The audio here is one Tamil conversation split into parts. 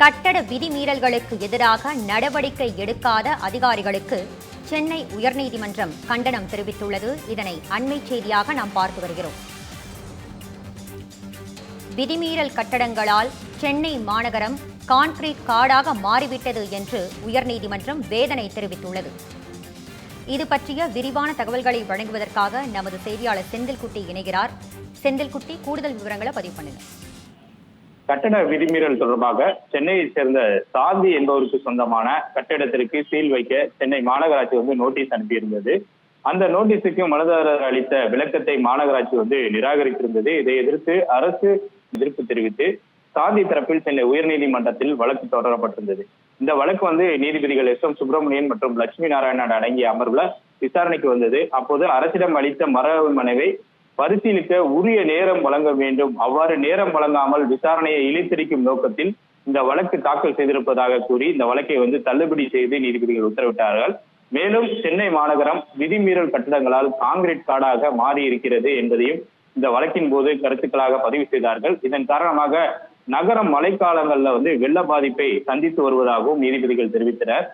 கட்டட விதிமீறல்களுக்கு எதிராக நடவடிக்கை எடுக்காத அதிகாரிகளுக்கு சென்னை உயர்நீதிமன்றம் கண்டனம் தெரிவித்துள்ளது. இதனை அண்மை செய்தியாக நாம் பார்த்து வருகிறோம். விதிமீறல் கட்டடங்களால் சென்னை மாநகரம் கான்கிரீட் காடாக மாறிவிட்டது என்று உயர்நீதிமன்றம் வேதனை தெரிவித்துள்ளது. இது பற்றிய விரிவான தகவல்களை வழங்குவதற்காக நமது செய்தியாளர் செந்தில்குட்டி இணைகிறார். செந்தில்குட்டி கூடுதல் விவரங்களை பதிவு பண்ணுங்க. கட்டட விதிமீறல் தொடர்பாக சென்னையை சேர்ந்த சாந்தி என்பவருக்கு சொந்தமான கட்டிடத்திற்கு சீல் வைக்க சென்னை மாநகராட்சி வந்து நோட்டீஸ் அனுப்பியிருந்தது. அந்த நோட்டீஸுக்கு மனுதாரர் அளித்த விளக்கத்தை மாநகராட்சி வந்து நிராகரித்திருந்தது. இதை எதிர்த்து அரசு எதிர்ப்பு தெரிவித்து சாந்தி தரப்பில் சென்னை உயர்நீதிமன்றத்தில் வழக்கு தொடரப்பட்டிருந்தது. இந்த வழக்கு வந்து நீதிபதிகள் எஸ் எம் சுப்பிரமணியன் மற்றும் லட்சுமி நாராயணன் அடங்கிய அமர்வுல விசாரணைக்கு வந்தது. அப்போது அரசிடம் அளித்த மரபு மனைவை பரிசீலிக்க உரிய நேரம் வழங்க வேண்டும். அவ்வாறு நேரம் வழங்காமல் விசாரணையை இழுத்தடிக்கும் நோக்கத்தில் இந்த வழக்கு தாக்கல் செய்திருப்பதாக கூறி இந்த வழக்கை வந்து தள்ளுபடி செய்து நீதிபதிகள் உத்தரவிட்டார்கள். மேலும் சென்னை மாநகரம் விதிமீறல் கட்டடங்களால் காங்கிரீட் காடாக மாறி இருக்கிறது என்பதையும் இந்த வழக்கின் போது கருத்துக்களாக பதிவு செய்தார்கள். இதன் காரணமாக நகரம் மழைக்காலங்கள்ல வந்து வெள்ள பாதிப்பை சந்தித்து வருவதாகவும் நீதிபதிகள் தெரிவித்தனர்.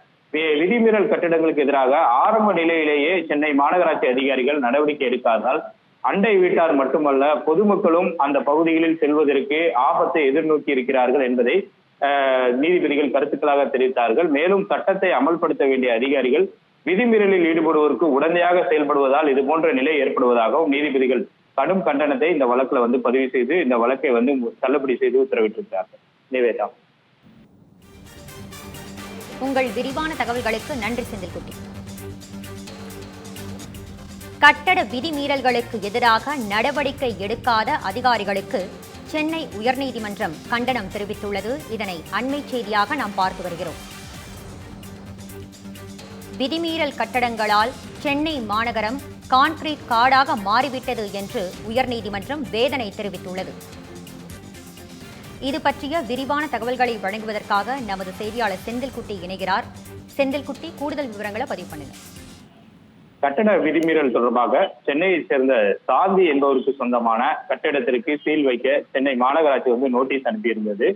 விதிமீறல் கட்டிடங்களுக்கு எதிராக ஆரம்ப நிலையிலேயே சென்னை மாநகராட்சி அதிகாரிகள் நடவடிக்கை எடுக்காதால் அண்டை வீட்டார் மட்டுமல்ல பொதுமக்களும் அந்த பகுதிகளில் செல்வதற்கு ஆபத்தை எதிர்நோக்கி இருக்கிறார்கள் என்பதை நீதிபதிகள் கருத்துக்களாக தெரிவித்தார்கள். மேலும் சட்டத்தை அமல்படுத்த வேண்டிய அதிகாரிகள் விதிமீறலில் ஈடுபடுவோருக்கு உடனடியாக செயல்படுவதால் இது போன்ற நிலை ஏற்படுவதாகவும் நீதிபதிகள் கடும் கண்டனத்தை இந்த வழக்குல வந்து பதிவு செய்து இந்த வழக்கை வந்து தள்ளுபடி செய்து உத்தரவிட்டிருக்கிறார்கள். நிவேதா. உங்கள் விரிவான தகவல்களுக்கு நன்றி செந்தில்குட்டி. கட்டட விதிமீறல்களுக்கு எதிராக நடவடிக்கை எடுக்காத அதிகாரிகளுக்கு சென்னை உயர்நீதிமன்றம் கண்டனம் தெரிவித்துள்ளது. இதனை அண்மை செய்தியாக நாம் பார்த்து வருகிறோம். விதிமீறல் கட்டடங்களால் சென்னை மாநகரம் கான்கிரீட் காடாக மாறிவிட்டது என்று உயர்நீதிமன்றம் வேதனை தெரிவித்துள்ளது. இது பற்றிய விரிவான தகவல்களை வழங்குவதற்காக நமது செய்தியாளர் செந்தில்குட்டி இணைகிறார். செந்தில்குட்டி கூடுதல் விவரங்களை பதிவு பண்ணுங்கள் கட்டட விதிமீறல் தொடர்பாக சென்னையை சேர்ந்த சாந்தி என்பவருக்கு சொந்தமான கட்டிடத்திற்கு சீல் வைக்க சென்னை மாநகராட்சி வந்து நோட்டீஸ் அனுப்பியிருந்தது.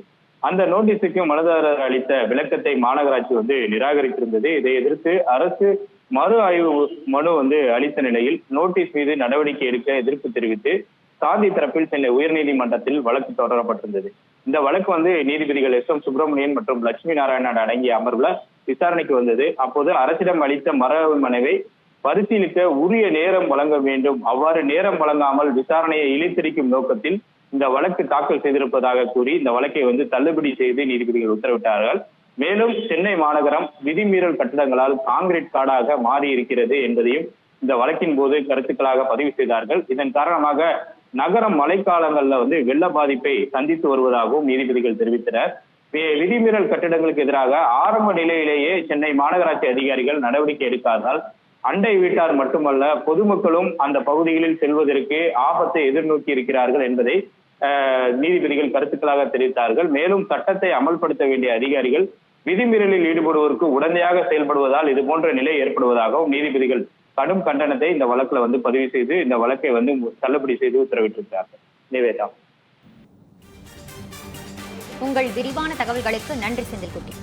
அந்த நோட்டீஸுக்கு மனுதாரர் அளித்த விளக்கத்தை மாநகராட்சி வந்து நிராகரித்திருந்தது. இதை எதிர்த்து அரசு மறு ஆய்வு மனு வந்து அளித்த நிலையில் நோட்டீஸ் மீது நடவடிக்கை எடுக்க எதிர்ப்பு தெரிவித்து சாந்தி தரப்பில் சென்னை உயர்நீதிமன்றத்தில் வழக்கு தொடரப்பட்டிருந்தது. இந்த வழக்கு வந்து நீதிபதிகள் எஸ் எம் சுப்பிரமணியன் மற்றும் லட்சுமி நாராயணன் அடங்கிய அமர்வுல விசாரணைக்கு வந்தது. அப்போது அரசிடம் அளித்த மரபு மனைவை பரிசீலிக்க உரிய நேரம் வழங்க வேண்டும். அவ்வாறு நேரம் வழங்காமல் விசாரணையை இழுத்தடிக்கும் நோக்கத்தில் இந்த வழக்கு தாக்கல் செய்திருப்பதாக கூறி இந்த வழக்கை வந்து தள்ளுபடி செய்து நீதிபதிகள் உத்தரவிட்டார்கள். மேலும் சென்னை மாநகரம் விதிமீறல் கட்டிடங்களால் காங்கிரீட் காடாக மாறி இருக்கிறது என்பதையும் இந்த வழக்கின் போது கருத்துக்களாக பதிவு செய்தார்கள். இதன் காரணமாக நகரம் மழைக்காலங்களில் வந்து வெள்ள பாதிப்பை சந்தித்து வருவதாகவும் நீதிபதிகள் தெரிவித்தனர். விதிமீறல் கட்டிடங்களுக்கு எதிராக ஆரம்ப நிலையிலேயே சென்னை மாநகராட்சி அதிகாரிகள் நடவடிக்கை எடுக்காதால் அண்டை வீட்டார் மட்டுமல்ல பொதுமக்களும் அந்த பகுதிகளில் செல்வதற்கு ஆபத்தை எதிர்நோக்கி இருக்கிறார்கள் என்பதை நீதிபதிகள் கருத்துக்களாக தெரிவித்தார்கள். மேலும் சட்டத்தை அமல்படுத்த வேண்டிய அதிகாரிகள் விதிமீறலில் ஈடுபடுவோருக்கு உடனடியாக செயல்படுவதால் இது போன்ற நிலை ஏற்படுவதாகவும் நீதிபதிகள் கடும் கண்டனத்தை இந்த வழக்குல வந்து பதிவு செய்து இந்த வழக்கை வந்து தள்ளுபடி செய்து உத்தரவிட்டிருக்கிறார்கள். நிவேதா. உங்கள் விரிவான தகவல்களுக்கு நன்றி செந்தில்குட்டி.